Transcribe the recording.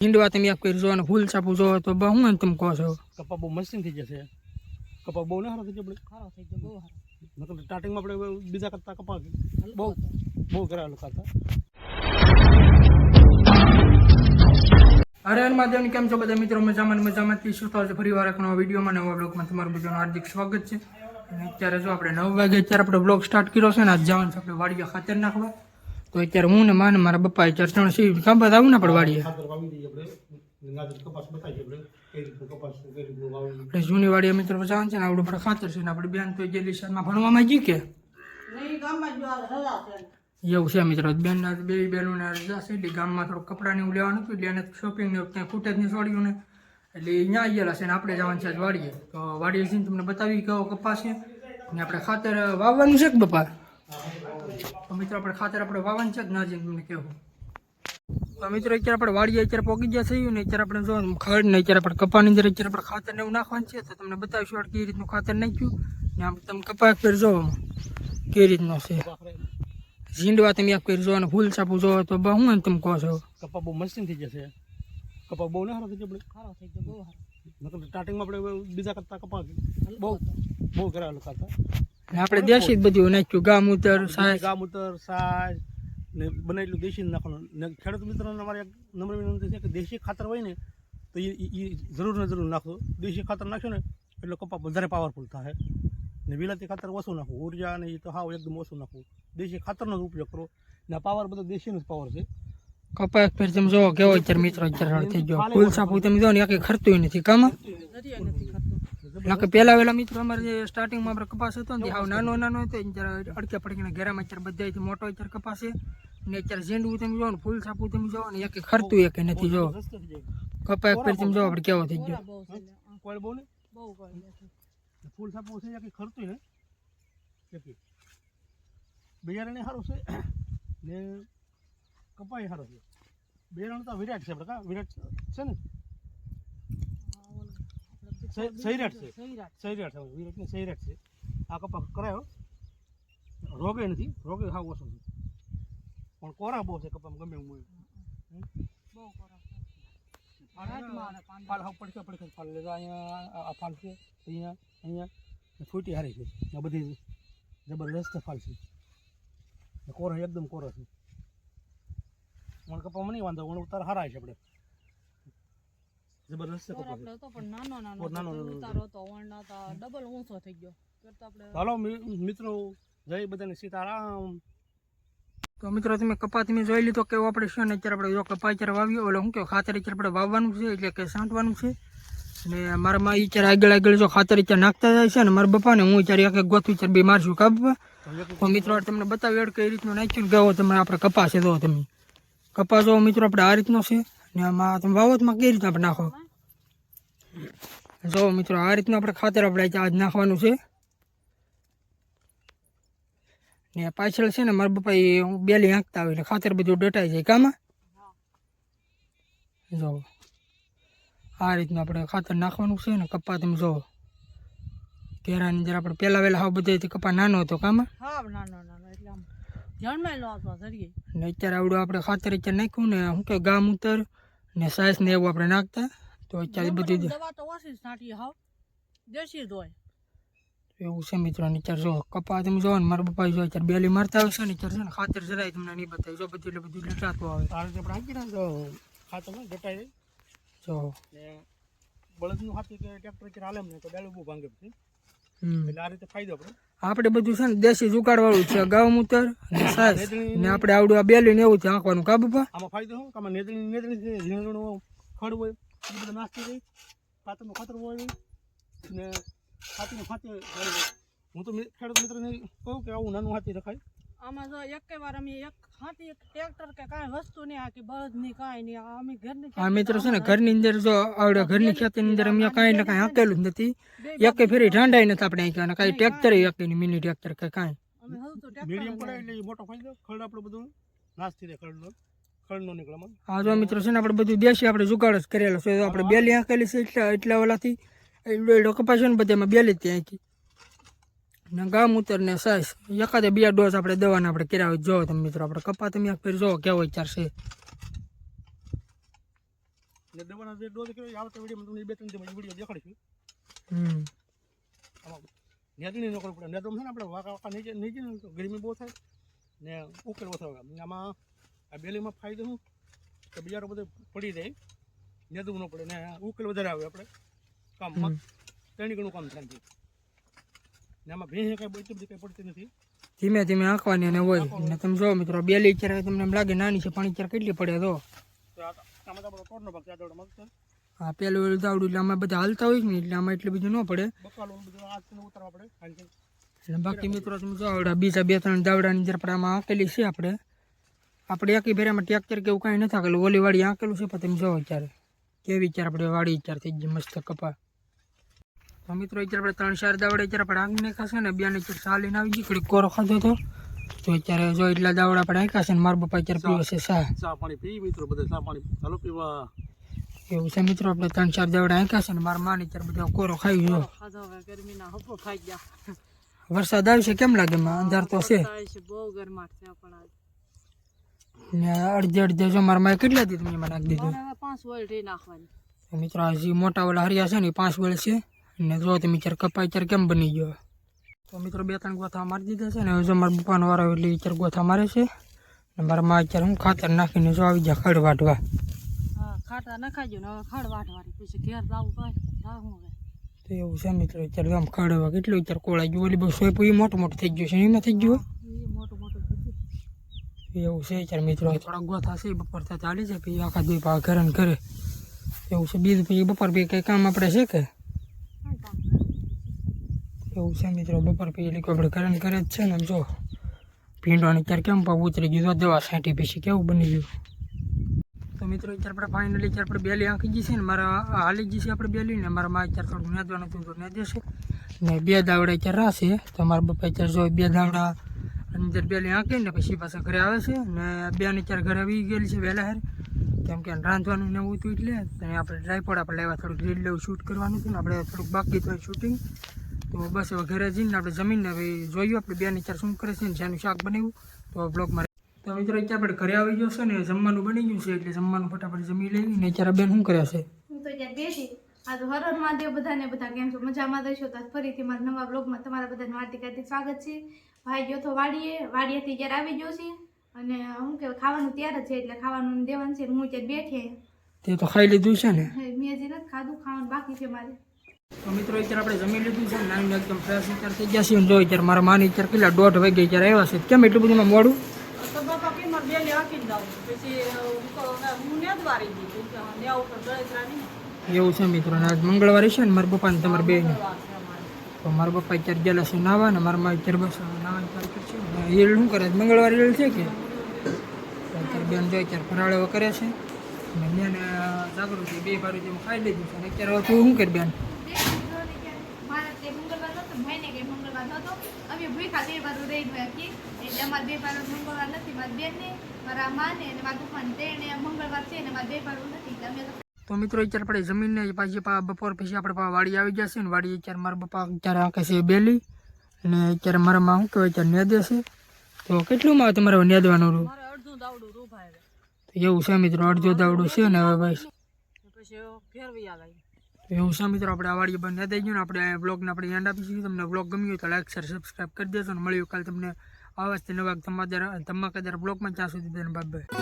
હિંડવા તમે એક કરી જો અને ફૂલ છાપું જો તો બહુ હું તમે કહો છો. કપા બહુ મસ્તી થઈ જશે. કપા બહુ ના સારો થઈ જશે ખારો થઈ ગયો બહુ સારો મતલબ સ્ટાર્ટિંગમાં આપણે બીજા કરતા કપા બહુ બહુ કરાવેલું કરતા હરેન હર કેમ છો બધા મિત્રો? મજામાં મજામાં થી શું થશે ફરી વાર એક નવા વિડીયોમાં નવા બ્લોગમાં તમારું બધાનું હાર્દિક સ્વાગત છે. અને અત્યારે જો આપણે નવ વાગે અત્યારે આપણે બ્લોગ સ્ટાર્ટ કર્યો છે ને આજ જવાનું છે આપણે વાડીએ ખાતર નાખવા. તો અત્યારે હું ને માને મારા બપ્પા અત્યારે ત્રણ સી કામ બધા આવું ના આપણે વાડીએ. આપણે કપાસ કપાસ જૂની વાડીએ મિત્રો જવાનું છે ને આવડું આપણે ખાતર છે ને આપણે બેન તો જે દિશામાં ભણવામાં ગઈ કે? એવું છે મિત્રો. બેન બે બેનોને રજા છે એટલે ગામમાં થોડું કપડાને એવું લેવાનું હતું એટલે એને શોપિંગ ને ત્યાં ખૂટે જ નહીં છોડ્યું ને એટલે ત્યાં ગયેલા છે ને આપણે જવાનું છે વાડીએ. તો વાડીએ જઈને તમને બતાવી કેવો કપાસ છે. ને આપણે ખાતર વાવવાનું છે કે બપા? મિત્રો આપણે ખાતર આપણે વાવન છે કે ના જઈને તમને કહેવું. તો મિત્રો અત્યારે આપણે વાડીએ અત્યારે પોગી ગયા થયું ને અત્યારે આપણે જો ખડ ને અત્યારે આપણે કપાની અંદર અત્યારે આપણે ખાતર ને એવું નાખવાનું છે તો તમને બતાવીશું આપણે કઈ રીતનું ખાતર નાખ્યું ને આમ તમે કપા ફેર જો કઈ રીતનો છે. ઝીંડવા તમે આપ કરી જો અને ફૂલ છાપું જો તો બહુ હું તમે કહો છો. કપા બહુ મસ્તી થઈ જશે. કપા બહુ ના સારો થઈ જશે સારા થઈ ગયો બહુ સારો. મતલબ સ્ટાર્ટિંગમાં આપણે બીજા કરતા કપા બહુ બહુ કરાવેલું ને આપણે દેશી જ બધું નાખ્યું. ગામ ઉતર સાય ગામૂતર સાજ ને બને એટલું દેશી નાખવાનું. ને ખેડૂત મિત્રોને અમારે એક નમ્ર વિનંતી છે કે દેશી ખાતર હોય ને તો એ જરૂર ને જરૂર નાખો. દેશી ખાતર નાખશો ને એટલે કપા વધારે પાવરફુલ થાય. ને વિલાતી ખાતર ઓછું નાખવું. ઊર્જા ને એ તો હાવ એકદમ ઓછું નાખવું. દેશી ખાતરનો જ ઉપયોગ કરો. ને પાવર બધો દેશીનો જ પાવર છે. કપા એક ફેર તમે જો કેવો અત્યારે મિત્રો અત્યારે થઈ ગયો. ફૂલ સાફ તમે જો ને આખી ખરતું નથી. કામ? નથી. નકે પેલા વેલા મિત્રો અમારે જે સ્ટાર્ટિંગમાં આપણે કપાસ હતો ને હાવ નાનો નાનો હતો ને ત્યારે અડકે પડકીને ઘેરામાં અત્યારે બધાથી મોટો અત્યારે કપાસ. છે ને અત્યારે ઝીંડવું તમે જો ને ફૂલ છાપું તમે જોવો ને એક ખરતું એક નથી જો કપાય કપા એક તમે જો આપણે કેવો થઈ ગયો. ફૂલ સાપું છે કે ખરતું ને? એકી બિયારણ સારું છે. ને કપાઈ સારો છે. બિયારણ તો વિરાટ છે આપણે કા? વિરાટ છે ને? સૈરાટ છે. સૈરાટ. સૈરાટ છે સહી સૈરાટ છે. આ કપા કરાયો. રોગે નથી. રોગે હાવ ઓછો છે. પણ કોરા બહુ છે કપામાં ગમે એવું બહુ કોરા ફાલ હાથમાં અને પાંદડા. ફાલ હાવ અહીંયા આ- ફાલ છે અહીંયા અહીંયા. ફૂટી હારી છે. આ બધી જબરદસ્ત ફાલ છે. કોરો એકદમ કોરો છે. વણ કપામાં નહીં વાંધો વણ ઉતાર હારાય છે આપણે. જબરદસ્ત છે કપા આપણે હતો પણ નાનો નાનો નાનો ઉતારો હતો વણના તો ડબલ ઊંચો થઈ ગયો. હાલો મિત્રો જય બધાને સીતારામ. તો મિત્રો તમે કપા તમે જોઈ લીધો કેવો આપણે છે ને અત્યારે આપણે જો કપા અત્યારે વાવ્યો એટલે શું કે ખાતર અત્યારે આપણે વાવવાનું છે એટલે કે છાંટવાનું છે. અને મારા માં અત્યારે આગળ આગળ જો ખાતર અત્યારે નાખતા જાય છે ને મારા બપાને હું અત્યારે એક એક ગોથું અત્યારે બે મારશું કાપવા તો મિત્રો તમને બતાવ્યું કઈ રીતનું નાખ્યું ને ગાવો તમે આપણે કપા છે જો તમે. કપા જો મિત્રો આપણે આ રીતનો છે. ને આમાં તમે વાવતમાં કઈ રીતના આપણે નાખો? જો મિત્રો, આ રીતનું આપણે ખાતર આપણે આજ નાખવાનું છે. ને પાછળ છે ને મારા પપ્પા એ બેલી આંકતા હોય એટલે ખાતર બધું ડટાઈ જાય કામાં? જો. આ રીતનું આપણે ખાતર નાખવાનું છે ને કપા તમે જો. કેરાની અંદર આપણે પહેલાં વહેલા હાવ બધા કપ્પા નાનો હતો કામાં? નાનો નાનો, એટલે આમ ધ્યાનમાં લો હતો જરીએ ને અત્યારે આવડું આપણે ખાતર અત્યારે નાખ્યું ને શું કે ગામ ઉતર ને સાસ ને એવું આપણે નાખતા. તો અત્યારે બધી જ દવા તો ઓછી જ નાખીએ હાવ. દેશી જ હોય. એવું છે મિત્રો ને અત્યારે જો કપા તમે જો ને મારા પપ્પા જો અત્યારે બેલી મારતા આવશે ને અત્યારે છે ને ખાતર જરાય તમને નહીં બતાવે જો બધું એટલે બધું લટાતું આવે. આ રીતે આપણે હાંકી નાખજો ખાતર ને ગટાઈ જો. ને બળદનું હાથી કે ટ્રેક્ટર કે હાલે ને તો ડાળું બહુ ભાંગે પછી. હમ એટલે આ રીતે ફાયદો આપણે આપણે બધું છે ને દેશી જુગાડ વાળું છે. ગાવ મૂતર ને સાસ. ને આપણે આવડું આ બેલી ને એવું છે આંકવાનું કા બાપા? આમાં ફાયદો શું? કે આમાં નેદણી નેદણી ઝીણું ખડ હોય એ બધું નાસ્તી રહી ખાતરનું ખાતર હોય. ને હાથીનું ખાતે હું તો ખેડૂત મિત્રને કહું કે આવું નાનું હાથી રખાય. આમાં જો એક વાર અમે એક હાથી એક ટ્રેક્ટર કે કાંઈ વસ્તુ નહીં આખી બળદની કાંઈ નહીં અમે ઘરની આ મિત્રો છે ને ઘરની અંદર જો આવડે ઘરની ખેતીની અંદર અમે કાંઈ ને કાંઈ હાકેલું જ નથી. એક ફેરી ઠંડાઈ નથી આપણે અહીં અને કાંઈ ટ્રેક્ટર એક મિની ટ્રેક્ટર કે કાંઈ. અમે હવ તો મીડિયમ ટ્રેક્ટર પડે એટલે એ મોટો ફાયદો ખડ આપણું બધું ખડનો નીકળેમાં જો મિત્રો છે ને આપણે બધું દેશી આપણે જુગાડ જ કરેલો છે. આપણે બેલી હાંકેલી છે એટલા એટલા ઓલાથી કપાસ છે ને બધામાં બેલી જ ત્યાં હાંકી ને ગામ ઉતર ને સાસ એકાદે બે ડોઝ આપણે દવાના આપણે કર્યા હોય. જો તમે મિત્રો આપણે કપા તમે એક ફેર જોવો કેવો વિચાર છે. દવાના જે ડોઝ કહેવાય આવતા વિડીયોમાં તમને બે ત્રણ વીડિયો દેખાડીશું. હમ. આમાં નેદની નોકરી પડે. નેટ છે ને આપણે વાંકા વાંકા નીચે નીચે ગરમી બહુ થાય ને ઉકેલ ઓછો આમાં આ બેલીમાં ફાયદો શું? કે બિયારો બધો પડી જાય. નેદવું ન પડે ને ઉકેલ વધારે આવે આપણે કામમાં. ત્રણ ગણું કામ થાય ને આમાં ભેંસ કાંઈ એટલી બધી કાંઈ પડતી નથી. ધીમે ધીમે આંકવાની અને હોય. ને તમે જો મિત્રો બેલી અત્યારે તમને એમ લાગે નાની છે પણ અત્યારે કેટલી પડે તો? આમાં તો આપણો ટોળનો ભાગ છે આ દોડ મગર આ પેલું વેલું દાવડું એટલે આમાં બધા હાલતા હોય ને એટલે આમાં એટલું બધું ન પડે બકાલું બધું આ તેને ઉતારવા પડે હાંજે. અને બાકી મિત્રો તમે જો આવડા બીજા બે ત્રણ દાવડાની અંદર પણ આમાં આંકેલી છે આપણે આપણે એકી ભેરામાં ટ્રેક્ટર કે એવું કાંઈ નથી આકેલું ઓલી વાડી આંકેલું છે પણ તમે જો અત્યારે કેવી અત્યારે આપણે વાડી અત્યારે થઈ ગઈ મસ્ત કપા તો મિત્રો અત્યારે આપણે ત્રણ ચાર દાવડા અત્યારે આપણે આંગ નાખ્યા છે ને બે ને અત્યારે ચાલીને આવી ગઈ ઘડીક કોરો ખાધો હતો તો અત્યારે જો એટલા દાવડા આપણે આંક્યા છે ને મારા પપ્પા અત્યારે પીવે છે ચા ચા પાણી પી મિત્રો બધા ચા પાણી ચાલો પીવા એવું છે મિત્રો આપણે ત્રણ ચાર દાવડા આંક્યા છે ને મારા માની અત્યારે બધા કોરો ખાઈ ગયો. ગરમીના હપ્પો ખાઈ ગયા. વરસાદ આવશે કેમ લાગે? અંધાર તો છે. બહુ ગરમાટ છે ને અડધે અડધે જો મારા માએ કેટલા દી તમે એમાં નાખી દીધું. મિત્રો આ જે મોટા ઓલા હરિયા છે ને પાંચ વેળ છે. ને જો તમે ચાર કપાઈ ચાર કેમ બની ગયો? તો મિત્રો બે ત્રણ ગોથા મારી દીધા છે ને જો મારા એટલે ચાર ગોથા મારે છે. ને મારા મા અત્યારે હું ખાતર નાખીને જો આવી જાય ખડ વાટવા ખાટા નખાઈ ગયું ને હવે ખાડ વાટવાની પછી ઘેર જવું હોય જાવું હવે. તો એવું છે મિત્રો અત્યારે આમ ખડવા કેટલું અત્યારે કોળાઈ ગયું ઓલી બહુ સોયપું એ મોટું મોટું થઈ ગયું છે એમાં થઈ ગયું એ મોટું મોટું થઈ ગયું. એવું છે અત્યારે મિત્રો થોડાક ગોથા છે બપોર થતા ચાલી છે પછી આખા દી પા ઘરે ને ઘરે. એવું છે બીજું પછી બપોર પછી કંઈ કામ આપણે છે કે? કાંઈ કામ એવું છે મિત્રો બપોર પછી એટલે આપણે ઘરે ને ઘરે જ છે ને જો. ભીંડવાની ત્યારે કેમ પાવ ઉતરી ગયું તો દવા છાંટી પછી કેવું બની ગયું? તો મિત્રો, અત્યારે આપણે ફાઇનલી અત્યારે આપણે બેલી આંખી છે ને, મારા હાલી જઈશે આપણે બેલી ને, મારા માં અત્યારે થોડું નેદવાનું હતું તો ના દેશે ને બે દાવડા અત્યારે રાશે તો મારા બાપા અત્યારે જો બે દાવડા અંદર બેલી આંકીને પછી પાછા ઘરે આવે છે. ને બેન અત્યારે ઘરે આવી ગયેલી છે વહેલા હારે. કેમ કે રાંધવાનું ને એવું હતું એટલે અને આપણે ટ્રાયપોડ આપણે લેવા થોડુંક રીલ લેવું શૂટ કરવાનું હતું ને, આપણે થોડુંક બાકી હતું શૂટિંગ તો બસ હવે ઘરે જઈને આપણે જમીનને હવે જોયું, આપણે બેન અત્યારે શું કરે છે ને, જેનું શાક બનાવ્યું, તો બ્લોગમાં તો મિત્રો અત્યારે આપણે ઘરે આવી ગયો છે ને જમવાનું બની ગયું છે એટલે જમવાનું ફટાફટ જમી લઈ ને અત્યારે બેન શું કર્યા છે? હું તો ત્યાં બેઠી આ તો હર હર મહાદેવ બધાને બધા કેમ છો? મજામાં દઈશો તો ફરીથી મારા નવા બ્લોગમાં તમારા બધાને હાર્દિક હાર્દિક સ્વાગત છે. ભાઈ ગયો તો વાડીએ વાડીએથી જ્યારે આવી ગયો છે. અને હું કે ખાવાનું તૈયાર જ છે એટલે ખાવાનું દેવાનું છે. હું અત્યારે બેઠી. તે તો ખાઈ લીધું છે ને? મેં હજી નથી ખાધું ખાવાનું બાકી છે મારે. તો મિત્રો અત્યારે આપણે જમી લીધું છે ને એકદમ ફ્રેશ અત્યારે થઈ ગયા છે. અને જો અત્યારે મારા માની અત્યારે કેટલા દોઢ વાગે અત્યારે આવ્યા છે. કેમ એટલું બધું મોડું? તો બાપા કે મારે બેને હાંકીને જાવું પછી હું હવે હું નેદવારી દીધી કે હા, નેવું પર ગળતરા નહીં. એવું છે મિત્રો ને આજ મંગળવારે છે ને મારા પપ્પાને તમારે બે વાર તો મારા પપ્પા અત્યારે ગયેલા છે નાવા ને મારા અત્યારે બસ નાવાની તારીખ છે. ને ઈલ શું કરે? મંગળવારે ઈલ છે કે? અત્યારે બેન જો અત્યારે ફરાળ કરે છે. બેન જાગૃતિ બે બારું જેમ ખાઈ લીધું છે. અત્યારે હવે તું શું કરી બેન? મારે તે મંગળવાર હતો ભાઈને કઈ મંગળવાર હતો અમે ભૂખા બે બારું રહી ગયા કે એટલે અમારે બે બારું મંગળવાર નથી. મારા બેનને મારા માને અને મારા પપ્પાને. તેને મંગળવાર છે ને મારા બે બારું નથી. એટલે અમે તો તો મિત્રો અત્યારે આપણે જમીનને પાછી પા બપોર પછી આપણે પા વાડી આવી જશે ને વાડી અત્યારે મારા પપ્પા અત્યારે આંખે છે બેલી. અને અત્યારે મારા માં શું કહેવાય અત્યારે નેદે છે. તો કેટલું માં તમારે નેદવાનું રહ્યું મારે અડધું તો એવું છે મિત્રો અડધો દાવડું છે ને હવે ભાઈ એવું છે મિત્રો આપણે આ વાડી બંધ થઈ ગયું ને આપણે બ્લોગને આપણે એન્ડ આપીશું તમને બ્લોગ ગમ્યું હોય તો લાઈક શેર સબસ્ક્રાઈબ કરી દેજો અને મળ્યું કાલે તમને આવા જ નવા ધમાકેદાર ધમાકેદાર બ્લોગમાં ત્યાં સુધી બાય